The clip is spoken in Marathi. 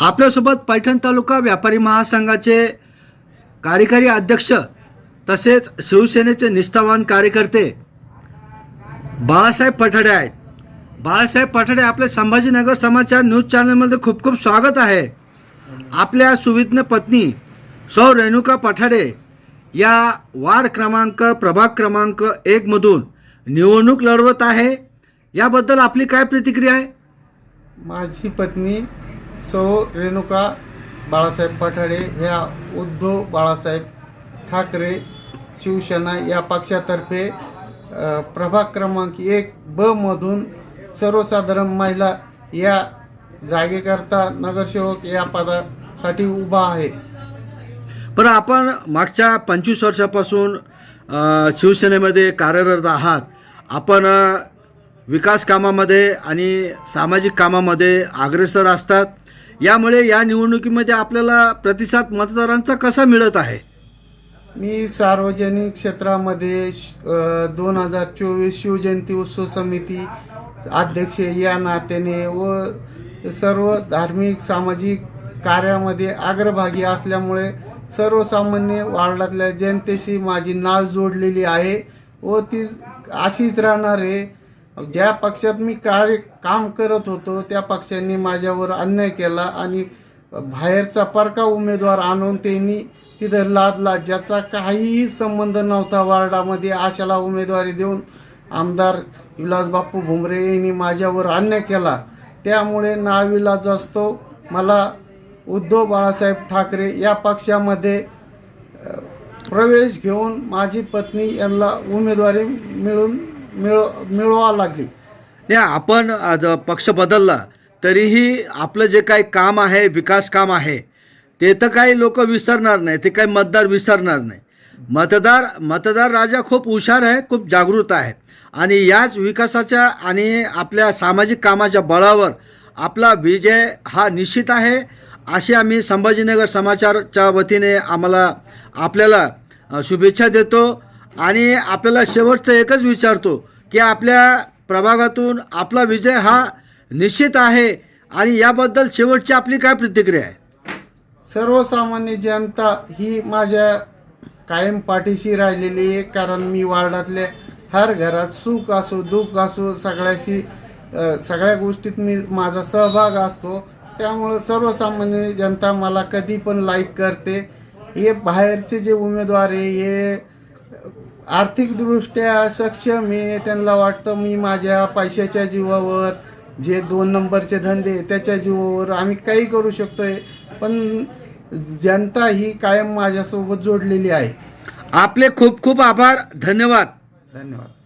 आपल्यासोबत पैठण तालुका व्यापारी महासंघाचे कार्यकारी अध्यक्ष तसेच शिवसेनेचे निष्ठावान कार्यकर्ते बाळासाहेब पठाडे आहेत. बाळासाहेब पठाडे आपले संभाजीनगर समाचार न्यूज चॅनलमध्ये खूप खूप स्वागत आहे. आपल्या सुविज्ञ पत्नी सौ रेणुका पठाडे या वार्ड क्रमांक प्रभाग क्रमांक एकमधून निवडणूक लढवत आहे. याबद्दल आपली काय प्रतिक्रिया आहे? माझी पत्नी सौ रेणुका बाळासाहेब पठाडे ह्या उद्धव बाळासाहेब ठाकरे शिवसेना या पक्षातर्फे प्रभाग क्रमांक एक ब मधून सर्वसाधारण महिला या जागेकरता नगरसेवक या पदासाठी उभा आहे. पण आपण मागच्या पंचवीस वर्षापासून शिवसेनेमध्ये कार्यरत आहात. आपण विकास कामामध्ये आणि सामाजिक कामामध्ये अग्रेसर असतात. यामुळे या निवडणुकीमध्ये आपल्याला प्रतिसाद मतदारांचा कसा मिळत आहे? मी सार्वजनिक क्षेत्रामध्ये दोन हजार चोवीस शिवजयंती उत्सव समिती अध्यक्ष या नात्याने व सर्व धार्मिक सामाजिक कार्यामध्ये अग्रभागी असल्यामुळे सर्वसामान्य वार्डातल्या जनतेशी माझी नाळ जोडलेली आहे व ती अशीच राहणार आहे. ज्या पक्षात मी कार्य काम करत होतो त्या पक्षांनी माझ्यावर अन्याय केला आणि बाहेरचा परका उमेदवार आणून त्यांनी तिथं लादला ज्याचा काहीही संबंध नव्हता वार्डामध्ये. आशाला उमेदवारी देऊन आमदार विलासबाप्पू भुमरे यांनी माझ्यावर अन्याय केला. त्यामुळे नाविलाज असतो. मला उद्धव बाळासाहेब ठाकरे या पक्षामध्ये प्रवेश घेऊन माझी पत्नी यांना उमेदवारी मिळून मिळ मिळवा लागली. नाही आपण आज पक्ष बदलला तरीही आपलं जे काही काम आहे विकास काम आहे ते तर काही लोक विसरणार नाही ते काही मतदार विसरणार नाही. मतदार मतदार राजा खूप हुशार आहे खूप जागृत आहे. आणि याच विकासाच्या आणि आपल्या सामाजिक कामाच्या बळावर आपला विजय हा निश्चित आहे अशी आम्ही संभाजीनगर समाचारच्या वतीने आम्हाला आपल्याला शुभेच्छा देतो. आणि आपल्याला शेवटचं एकच विचारतो की आपल्या प्रभागातून आपला विजय हा निश्चित आहे आणि याबद्दल शेवटची आपली काय प्रतिक्रिया आहे? सर्वसामान्य जनता ही माझ्या कायम पाठीशी राहिलेली आहे कारण मी वार्डातल्या हर घरात सुख असो दुःख असो सगळ्याशी सगळ्या गोष्टीत मी माझा सहभाग असतो. त्यामुळं सर्वसामान्य जनता मला कधी पण लाईक करते. हे बाहेरचे जे उमेदवार आहे हे आर्थिकदृष्ट्या सक्षम आहे त्यांना वाटतं मी माझ्या पैशाच्या जीवावर जे दोन नंबरचे धंदे आहे, त्याच्या जीवावर आम्ही काही करू शकतोय. पण जनता ही कायम माझ्यासोबत जोडलेली आहे. आपले खूप खूप आभार. धन्यवाद. धन्यवाद.